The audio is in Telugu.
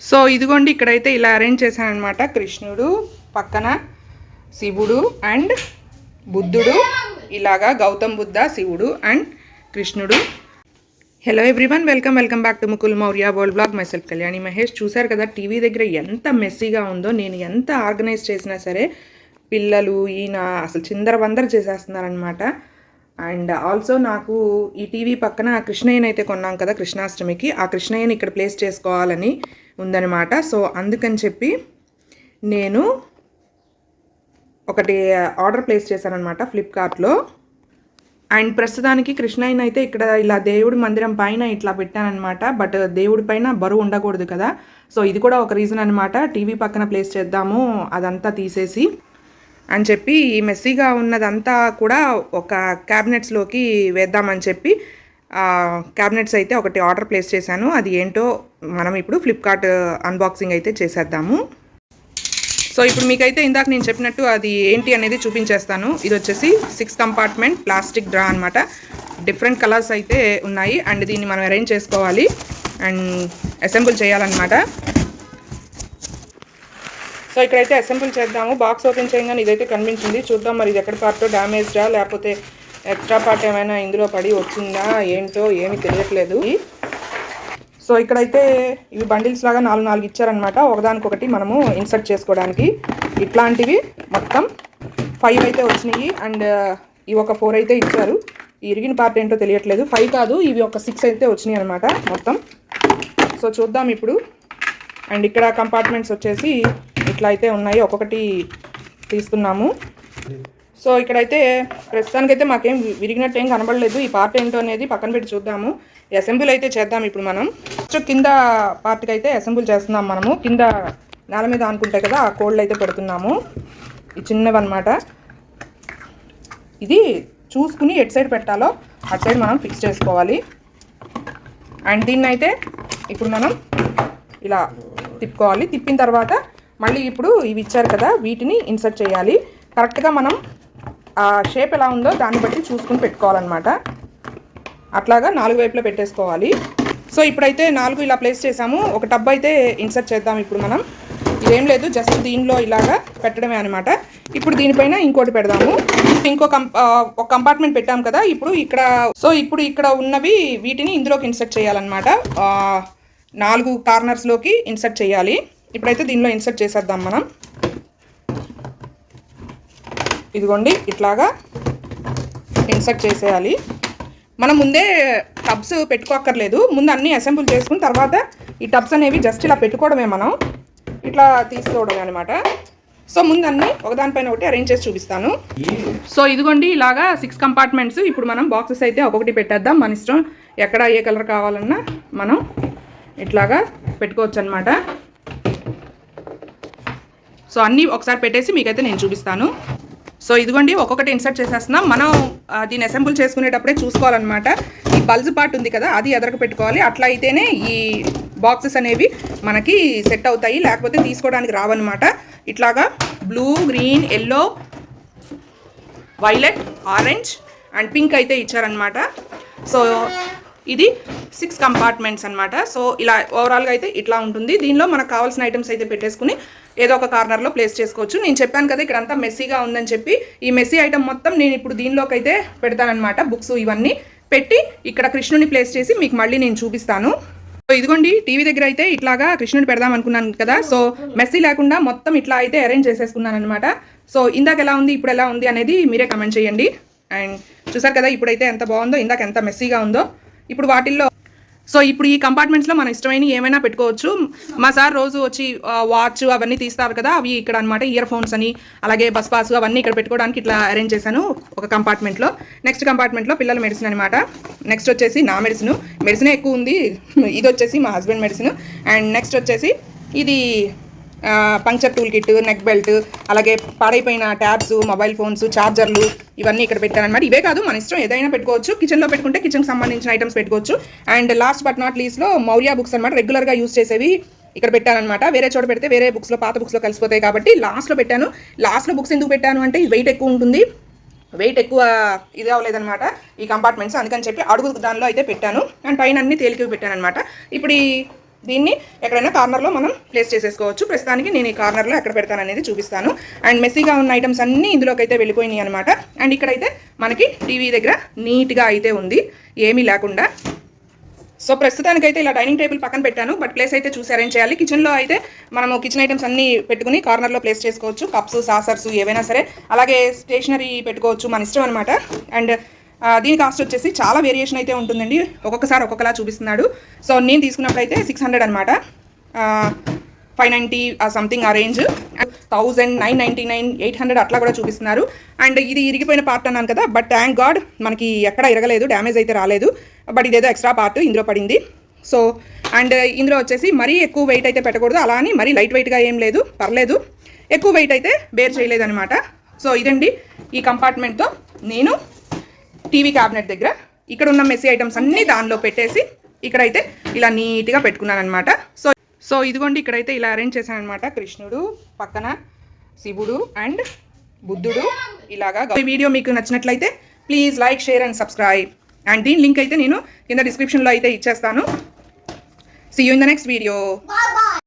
సో ఇదిగోండి ఇక్కడైతే ఇలా అరేంజ్ చేశాను అనమాట కృష్ణుడు పక్కన శివుడు అండ్ బుద్ధుడు ఇలాగా గౌతమ్ బుద్ధ శివుడు అండ్ కృష్ణుడు. Hello everyone welcome welcome back to Mukul Maurya world blog myself Kalyani Mahesh చూశారు కదా టీవీ దగ్గర ఎంత మెస్సీగా ఉందో నేను ఎంత ఆర్గనైజ్ చేసినా సరే పిల్లలు ఈయన అసలు చిందరవందర చేసేస్తున్నారనమాట అండ్ ఆల్సో నాకు ఈ టీవీ పక్కన కృష్ణయ్యని అయితే కొన్నాం కదా కృష్ణాష్టమికి. ఆ కృష్ణయ్యని ఇక్కడ ప్లేస్ చేసుకోవాలని ఉందనమాట సో అందుకని చెప్పి నేను ఒకటి ఆర్డర్ ప్లేస్ చేశానమాట ఫ్లిప్కార్ట్లో. అండ్ ప్రస్తుతానికి కృష్ణయ్యన అయితే ఇక్కడ ఇలా దేవుడి మందిరం పైన ఇట్లా పెట్టానమాట బట్ దేవుడి పైన బరువు ఉండకూడదు కదా. సో ఇది కూడా ఒక రీజన్ అనమాట టీవీ పక్కన ప్లేస్ చేద్దాము అదంతా తీసేసి. అని చెప్పి ఈ మెస్సీగా ఉన్నదంతా కూడా ఒక క్యాబినెట్స్లోకి వేద్దామని చెప్పి క్యాబినెట్స్ అయితే ఒకటి ఆర్డర్ ప్లేస్ చేశాను. అది ఏంటో మనం ఇప్పుడు ఫ్లిప్కార్ట్ అన్బాక్సింగ్ uh, అయితే చేసేద్దాము. సో ఇప్పుడు మీకైతే ఇందాక నేను చెప్పినట్టు అది ఏంటి అనేది చూపించేస్తాను. ఇది వచ్చేసి సిక్స్ కంపార్ట్మెంట్ ప్లాస్టిక్ డ్రా అనమాట డిఫరెంట్ కలర్స్ అయితే ఉన్నాయి. అండ్ దీన్ని మనం అరేంజ్ చేసుకోవాలి. అండ్ అసెంబుల్ చేయాలన్నమాట. సో ఇక్కడైతే అసెంబుల్ చేద్దాము. బాక్స్ ఓపెన్ చేయగానే ఇదైతే కనిపించింది. చూద్దాం మరి ఇది ఎక్కడ పార్టో డ్యామేజ్డా లేకపోతే ఎక్స్ట్రా పార్ట్ ఏమైనా ఇందులో పడి వచ్చిందా ఏంటో ఏమీ తెలియట్లేదు. సో ఇక్కడైతే ఇవి బండిల్స్ లాగా నాలుగు నాలుగు ఇచ్చారనమాట ఒకదానికొకటి మనము ఇన్సర్ట్ చేసుకోవడానికి. ఇట్లాంటివి మొత్తం ఫైవ్ అయితే వచ్చినాయి. అండ్ ఇవి ఒక ఫోర్ అయితే ఇచ్చారు. ఇరిగిన పార్ట్ ఏంటో తెలియట్లేదు. ఫైవ్ కాదు ఇవి ఒక సిక్స్ అయితే వచ్చినాయి అనమాట మొత్తం. సో చూద్దాం ఇప్పుడు. అండ్ ఇక్కడ కంపార్ట్మెంట్స్ వచ్చేసి ఇట్లా అయితే ఉన్నాయి. ఒక్కొక్కటి తీస్తున్నాము. సో ఇక్కడైతే ప్రస్తుతానికైతే మాకేం విరిగినట్టు ఏం కనబడలేదు. ఈ పార్ట్ ఏంటో అనేది పక్కన పెట్టి చూద్దాము. అసెంబుల్ అయితే చేద్దాం ఇప్పుడు మనం. ఫస్ట్ కింద పార్ట్కి అయితే అసెంబుల్ చేస్తున్నాం మనము. కింద నేల మీద అనుకుంటాయి కదా ఆ కోళ్ళు అయితే పెడుతున్నాము. ఈ చిన్నవి అనమాట ఇది చూసుకుని ఎటు సైడ్ పెట్టాలో అటు సైడ్ మనం ఫిక్స్ చేసుకోవాలి. అండ్ దీన్ని అయితే ఇప్పుడు మనం ఇలా తిప్పుకోవాలి. తిప్పిన తర్వాత మళ్ళీ ఇప్పుడు ఇవి ఇచ్చారు కదా వీటిని ఇన్సర్ట్ చేయాలి. కరెక్ట్గా మనం ఆ షేప్ ఎలా ఉందో దాన్ని బట్టి చూసుకుని పెట్టుకోవాలన్నమాట. అట్లాగా నాలుగు వైపులో పెట్టేసుకోవాలి. సో ఇప్పుడైతే నాలుగు ఇలా ప్లేస్ చేసాము. ఒక టబ్ అయితే ఇన్సర్ట్ చేద్దాం ఇప్పుడు మనం. ఇదేం లేదు జస్ట్ దీనిలో ఇలాగా పెట్టడమే అనమాట ఇప్పుడు దీనిపైన ఇంకోటి పెడదాము. ఇంకో కం ఒక కంపార్ట్మెంట్ పెట్టాం కదా ఇప్పుడు ఇక్కడ సో ఇప్పుడు ఇక్కడ ఉన్నవి వీటిని ఇందులోకి ఇన్సర్ట్ చేయాలన్నమాట. నాలుగు కార్నర్స్లోకి ఇన్సర్ట్ చేయాలి. ఇప్పుడైతే దీనిలో ఇన్సర్ట్ చేసేద్దాం మనం. ఇదిగోండి ఇట్లాగా ఇన్సర్ట్ చేసేయాలి. మనం ముందే టబ్స్ పెట్టుకోక్కర్లేదు. ముందు అన్నీ అసెంబుల్ చేసుకుని తర్వాత ఈ టబ్స్ అనేవి జస్ట్ ఇలా పెట్టుకోవడమే మనం. ఇట్లా తీసుకోవడమే అనమాట సో ముందు అన్నీ ఒకదానిపైన ఒకటి అరేంజ్ చేసి చూపిస్తాను. సో ఇదిగోండి ఇలాగా సిక్స్ కంపార్ట్మెంట్స్ ఇప్పుడు మనం బాక్సెస్ అయితే ఒక్కొక్కటి పెట్టేద్దాం. మన ఇష్టం ఎక్కడ ఏ కలర్ కావాలన్నా మనం ఇట్లాగా పెట్టుకోవచ్చు అనమాట సో అన్నీ ఒకసారి పెట్టేసి మీకైతే నేను చూపిస్తాను. సో ఇదిగోండి ఒక్కొక్కటి ఇన్సర్ట్ చేసేస్తున్నాం. మనం దీన్ని అసెంబుల్ చేసుకునేటప్పుడే చూసుకోవాలన్నమాట. ఈ బల్జ్ పార్ట్ ఉంది కదా అది ఎదరకు పెట్టుకోవాలి. అట్లా అయితేనే ఈ బాక్సెస్ అనేవి మనకి సెట్ అవుతాయి లేకపోతే తీసుకోవడానికి రావన్నమాట. ఇట్లాగా blue green yellow violet orange and pink అయితే ఇచ్చారనమాట సో ఇది సిక్స్ కంపార్ట్మెంట్స్ అన్నమాట. సో ఇలా ఓవరాల్గా అయితే ఇట్లా ఉంటుంది. దీనిలో మనకు కావాల్సిన ఐటమ్స్ అయితే పెట్టేసుకుని ఏదో ఒక కార్నర్లో ప్లేస్ చేసుకోవచ్చు. నేను చెప్పాను కదా ఇక్కడ అంతా మెస్సీగా ఉందని చెప్పి. ఈ మెస్సీ ఐటమ్ మొత్తం నేను ఇప్పుడు దీనిలోకి అయితే పెడతానమాట బుక్స్ ఇవన్నీ పెట్టి ఇక్కడ కృష్ణుని ప్లేస్ చేసి మీకు మళ్ళీ నేను చూపిస్తాను. సో ఇదిగోండి టీవీ దగ్గర అయితే ఇట్లాగా కృష్ణుని పెడదాం అనుకున్నాను కదా. సో మెస్సీ లేకుండా మొత్తం ఇట్లా అయితే అరేంజ్ చేసేసుకున్నాను అనమాట సో ఇందాక ఎలా ఉంది ఇప్పుడు ఎలా ఉంది అనేది మీరే కమెంట్ చేయండి. అండ్ చూసారు కదా ఇప్పుడైతే ఎంత బాగుందో ఇందాక ఎంత మెస్సీగా ఉందో. ఇప్పుడు వాటిల్లో సో ఇప్పుడు ఈ కంపార్ట్మెంట్స్లో మన ఇష్టమైన ఏమైనా పెట్టుకోవచ్చు. మా సార్ రోజు వచ్చి వాచ్ అవన్నీ తీస్తారు కదా అవి ఇక్కడ అనమాట ఇయర్ ఫోన్స్ అని అలాగే బస్ పాస్ అవన్నీ ఇక్కడ పెట్టుకోవడానికి ఇట్లా అరేంజ్ చేశాను ఒక కంపార్ట్మెంట్లో. నెక్స్ట్ కంపార్ట్మెంట్లో పిల్లల మెడిసిన్ అనమాట నెక్స్ట్ వచ్చేసి నా మెడిసిన్. మెడిసినే ఎక్కువ ఉంది. ఇది వచ్చేసి మా హస్బెండ్ మెడిసిన్. అండ్ నెక్స్ట్ వచ్చేసి ఇది puncture tool kit neck belt అలాగే పాడైపోయిన ట్యాబ్స్ మొబైల్ ఫోన్స్ ఛార్జర్లు ఇవన్నీ ఇక్కడ పెట్టారనమాట ఇవే కాదు మన ఇష్టం ఏదైనా పెట్టుకోవచ్చు. కిచెన్లో పెట్టుకుంటే కిచెన్కి సంబంధించిన ఐటమ్స్ పెట్టుకోవచ్చు. అండ్ లాస్ట్ బట్ నాట్ లీస్ట్లో మౌర్య బుక్స్ అనమాట రెగ్యులర్గా యూస్ చేసేవి ఇక్కడ పెట్టానమాట వేరే చోట పెడితే వేరే బుక్స్లో పాత బుక్స్లో కలిసిపోతాయి కాబట్టి లాస్ట్లో పెట్టాను. లాస్ట్లో బుక్స్ ఎందుకు పెట్టాను అంటే వెయిట్ ఎక్కువ ఉంటుంది. వెయిట్ ఎక్కువ ఇది అవ్వలేదనమాట ఈ కంపార్ట్మెంట్స్ అందుకని చెప్పి అడుగు దానిలో అయితే పెట్టాను. అండ్ పైన అన్ని తేలికవి పెట్టాను అనమాట ఇప్పుడు ఈ దీన్ని ఎక్కడైనా కార్నర్లో మనం ప్లేస్ చేసేసుకోవచ్చు. ప్రస్తుతానికి నేను ఈ కార్నర్లో ఎక్కడ పెడతాను అనేది చూపిస్తాను. అండ్ మెస్సీగా ఉన్న ఐటమ్స్ అన్నీ ఇందులోకి అయితే వెళ్ళిపోయినాయి అనమాట అండ్ ఇక్కడైతే మనకి టీవీ దగ్గర నీట్గా అయితే ఉంది. ఏమీ లేకుండా. సో ప్రస్తుతానికైతే ఇలా డైనింగ్ టేబుల్ పక్కన పెట్టాను. బట్ ప్లేస్ అయితే చూసి అరేంజ్ చేయాలి. కిచెన్లో అయితే మనము కిచెన్ ఐటమ్స్ అన్నీ పెట్టుకుని కార్నర్లో ప్లేస్ చేసుకోవచ్చు. కప్స్ సాసర్స్ ఏవైనా సరే. అలాగే స్టేషనరీ పెట్టుకోవచ్చు. మన ఇష్టం అనమాట అండ్ దీని కాస్ట్ వచ్చేసి చాలా వేరియేషన్ అయితే ఉంటుందండి. ఒక్కొక్కసారి ఒక్కొక్కలా చూపిస్తున్నాడు. సో నేను తీసుకున్నట్లయితే సిక్స్ హండ్రెడ్ అనమాట ఫైవ్ నైంటీ సంథింగ్ ఆ range thousand nine ninety nine eight hundred అట్లా కూడా చూపిస్తున్నారు. అండ్ ఇది ఇరిగిపోయిన పార్ట్ అన్నాను కదా బట్ థ్యాంక్ గాడ్ మనకి ఎక్కడ ఇరగలేదు డ్యామేజ్ అయితే రాలేదు. బట్ ఇదేదో ఎక్స్ట్రా పార్ట్ ఇందులో పడింది. సో అండ్ ఇందులో వచ్చేసి మరీ ఎక్కువ వెయిట్ అయితే పెట్టకూడదు. అలా అని మరీ లైట్ వెయిట్గా ఏం లేదు పర్లేదు. ఎక్కువ వెయిట్ అయితే బేర్ చేయలేదనమాట సో ఇదండి ఈ కంపార్ట్మెంట్తో నేను టీవీ క్యాబినెట్ దగ్గర ఇక్కడ ఉన్న మెస్సీ ఐటమ్స్ అన్నీ దానిలో పెట్టేసి ఇక్కడైతే ఇలా నీట్గా పెట్టుకున్నాను అనమాట సో సో ఇదిగోండి ఇక్కడైతే ఇలా అరేంజ్ చేశాను అనమాట కృష్ణుడు పక్కన శివుడు అండ్ బుద్ధుడు ఇలాగా ఈ వీడియో మీకు నచ్చినట్లయితే please like share and subscribe. And దీని లింక్ అయితే నేను కింద డిస్క్రిప్షన్లో అయితే ఇచ్చేస్తాను. See you in the next video